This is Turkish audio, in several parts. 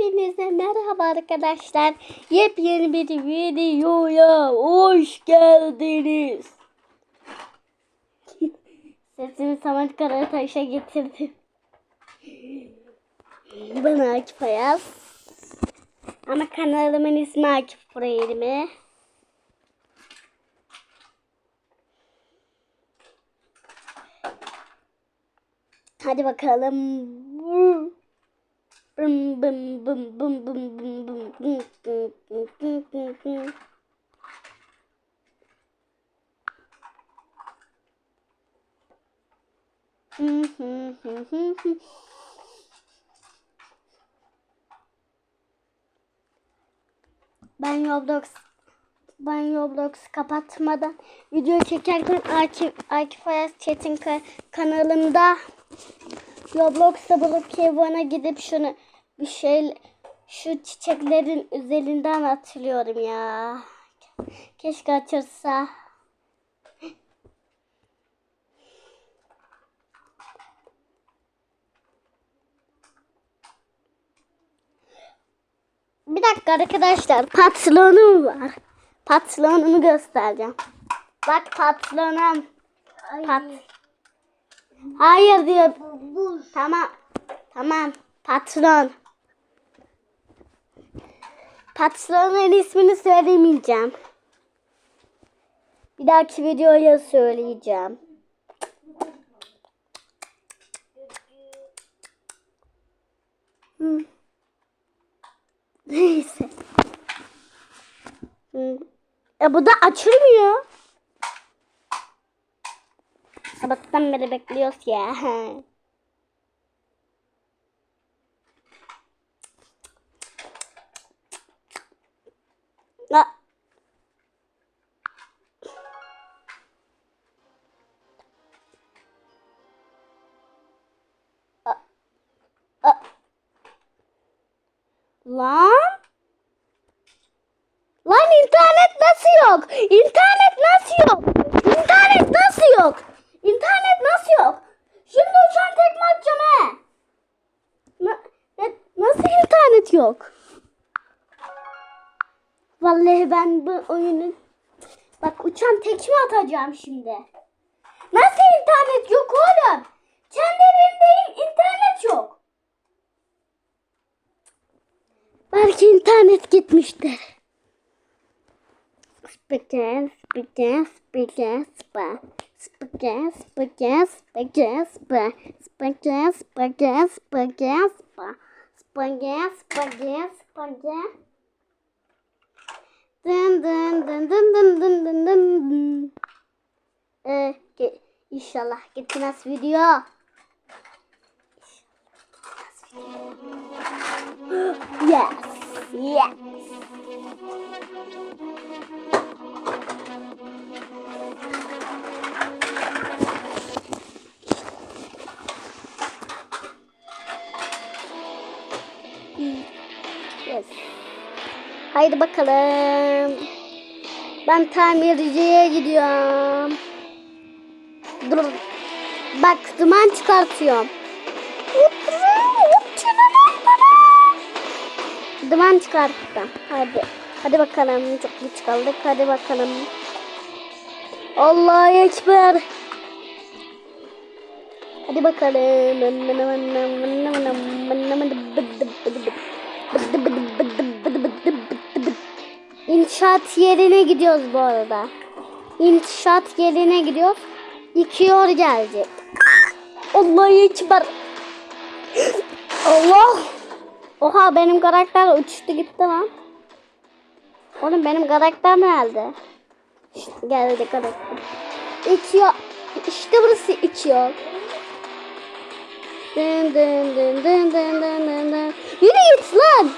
Hepinize merhaba arkadaşlar. Yepyeni bir videoya hoş geldiniz. Sesimi Samet Karataş'a getirdim. Ben Akif Ayaz. Ama kanalımın ismi Akif Burayelimi. Hadi bakalım. Ben Roblox ben Roblox kapatmadan video çekerken Akif, Akif Ayaz Çetin ka- kanalımda Roblox'ta bulup Kevon'a gidip şunu bir şey şu çiçeklerin üzerinden atılıyorum ya. Keşke açılsa. Bir dakika arkadaşlar patronum var. Patronumu göstereceğim. Bak patronum. Pat. Hayır diyor. Tamam. Tamam. Patron. Patronun ismini söylemeyeceğim. Bir dahaki videoya söyleyeceğim. Hmm. Neyse. Hmm. E bu da açılmıyor. Sabahtan beri bekliyoruz ya. Ya. A- a- Lan? Lan internet nasıl yok? İnternet nasıl yok? İnternet nasıl yok? İnternet nasıl yok? Şimdi uçan tekme atacağım he. Na- ne- nasıl internet yok? Vallahi ben bu oyunu bak uçan tekme atacağım şimdi. Nasıl internet yok oğlum? Kendi evimdeyim internet yok. Belki internet gitmiştir. Spiker, spiker, spiker, spa. Spaghetti, spaghetti, spaghetti, spaghetti, spaghetti, spaghetti, spaghetti, spaghetti, spaghetti, spaghetti. Dın dın dın dın dın dın dın dın dın. Ee, video. yes, yes. Haydi bakalım. Ben tamirciye gidiyorum. Dur. Bak duman çıkartıyorum. Duman çıkarttım. Hadi. Hadi bakalım. Çok geç kaldık. Hadi bakalım. Allahu Ekber. Hadi bakalım. İnşaat yerine gidiyoruz bu arada. İnşaat yerine gidiyoruz. İki yol gelecek. Allahu Ekber. Allah. Oha benim karakter uçtu gitti lan. Oğlum benim karakter nerede? İşte geldi karakter. İki yol. İşte burası iki yol. Dın dın dın dın dın dın dın dın. Yürü git lan.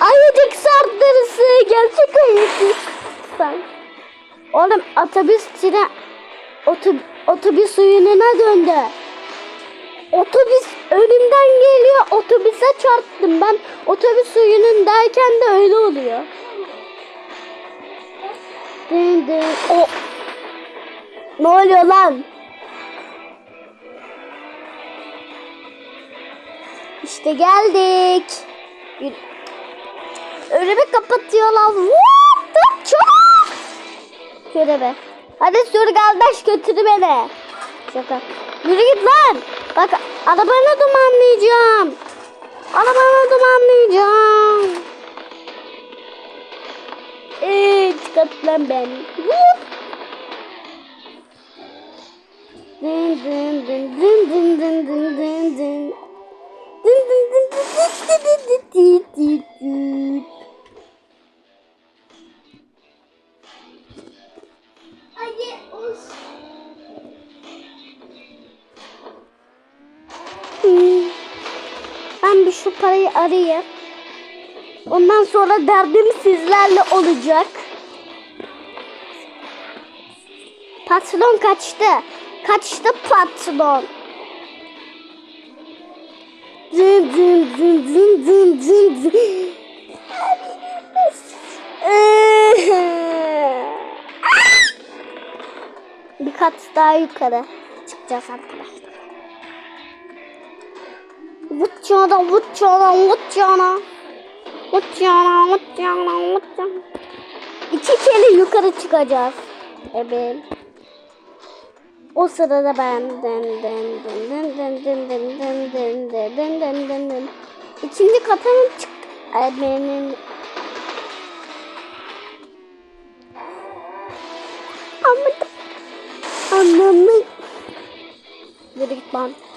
Ayıcık sardırısı. Gerçek ayıcık. Sen. Oğlum otobüs tren otobüs, otobüs oyununa döndü. Otobüs önümden geliyor. Otobüse çarptım. Ben otobüs oyunundayken de öyle oluyor. Dın. O. Ne oluyor lan? İşte geldik. Önümü kapatıyorlar. What? Çok. Şöyle be. Hadi sür kardeş götür beni. Şaka. Yürü git lan. Bak arabanı dumanlayacağım. Arabanı dumanlayacağım. Eee çıkart lan beni. Vup. Dın dın dın dın dın dın dın dın dın. Dın dın dın dın dın dın dın dın dın parayı arayayım. Ondan sonra derdim sizlerle olacak. Patron kaçtı. Kaçtı patron. Zın zın zın zın zın zın zın. Bir kat daha yukarı çıkacağız arkadaşlar. Vut cana, vut cana, vut cana. Vut cana, vut cana, vut cana. İki kere yukarı çıkacağız. Evet. O sırada ben dın dın dın dın dın dın dın dın dın dın dın dın dın. İkinci kata mı çık? Ay benim. Anladım. Anladım. Yürü git.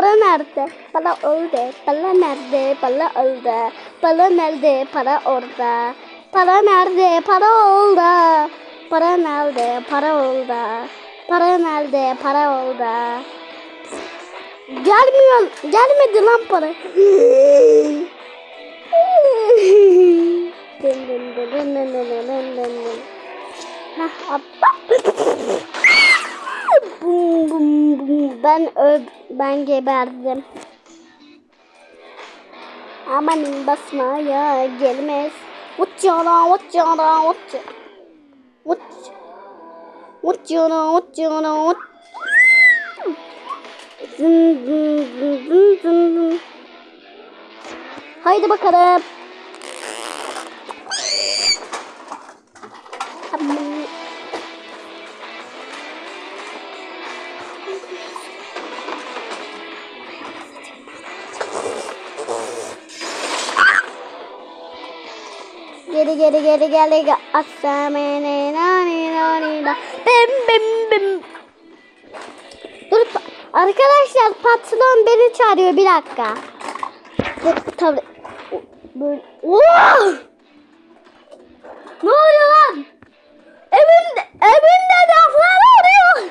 Para nerede? Para orada. Para nerede? Para orada. Para nerede? Para orada. Para nerede? Para orada. Para nerede? Para orada. Para nerede? Para orada. Gelmiyor. Gelmedi lan para. Hah, Bum bum bum. Ben öl ben geberdim. Amanın basmaya gelmez. Uçana uçana uç. Uç. Uçana uçana uç. Zın zın zın zın zın zın. Haydi bakalım. Geri geri geri geri asamene nani nani da bim bim bim. Dur arkadaşlar patron beni çağırıyor bir dakika. Tabii. Böyle. Oh! Ne oluyor lan? Evimde evimde laflar oluyor.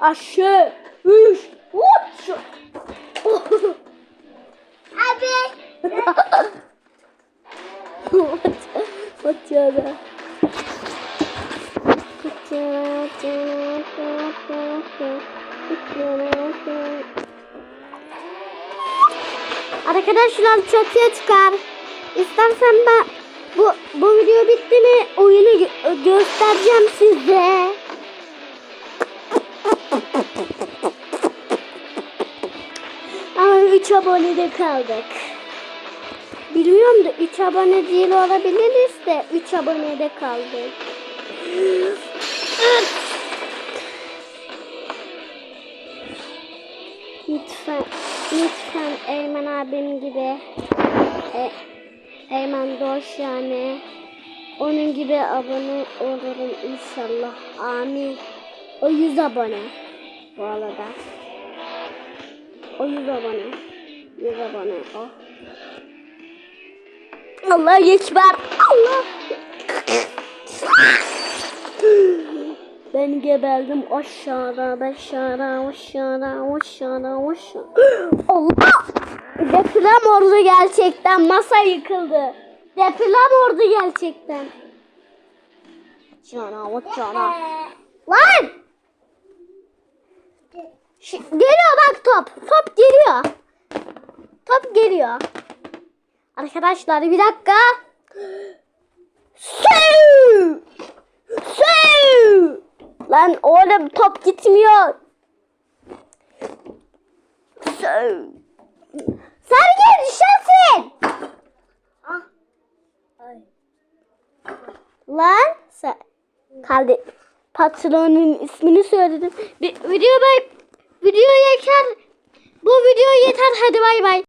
Aşağı. Üç. Uç. Abi. Batıyordu. Arkadaşlar çatıya çıkar. İstersen ben bu bu video bitti mi oyunu gö- göstereceğim size. Ama 3 abonede kaldık. Bilmiyorum da 3 abone değil olabiliriz de 3 abonede kaldık. Lütfen, lütfen Eymen abim gibi e, Eymen Doğuş yani onun gibi abone olurum inşallah. Amin. O 100 abone bu arada. O 100 abone. 100 abone o. Allah ekber. Allah. Ben gebeldim aşağıda, aşağıda, aşağıda, aşağıda, aşağıda. Allah! Deprem oldu gerçekten. Masa yıkıldı. Deprem oldu gerçekten. Cana, cana. Lan! Geliyor bak top. Top geliyor. Top geliyor. Arkadaşlar bir dakika. Sü! Sü! Lan oğlum top gitmiyor. Sü! Sergen düşersin. Ah. Ay. Lan sen kaldı. Patronun ismini söyledim. Bir video bay video yeter. Bu video yeter. Hadi bay bay.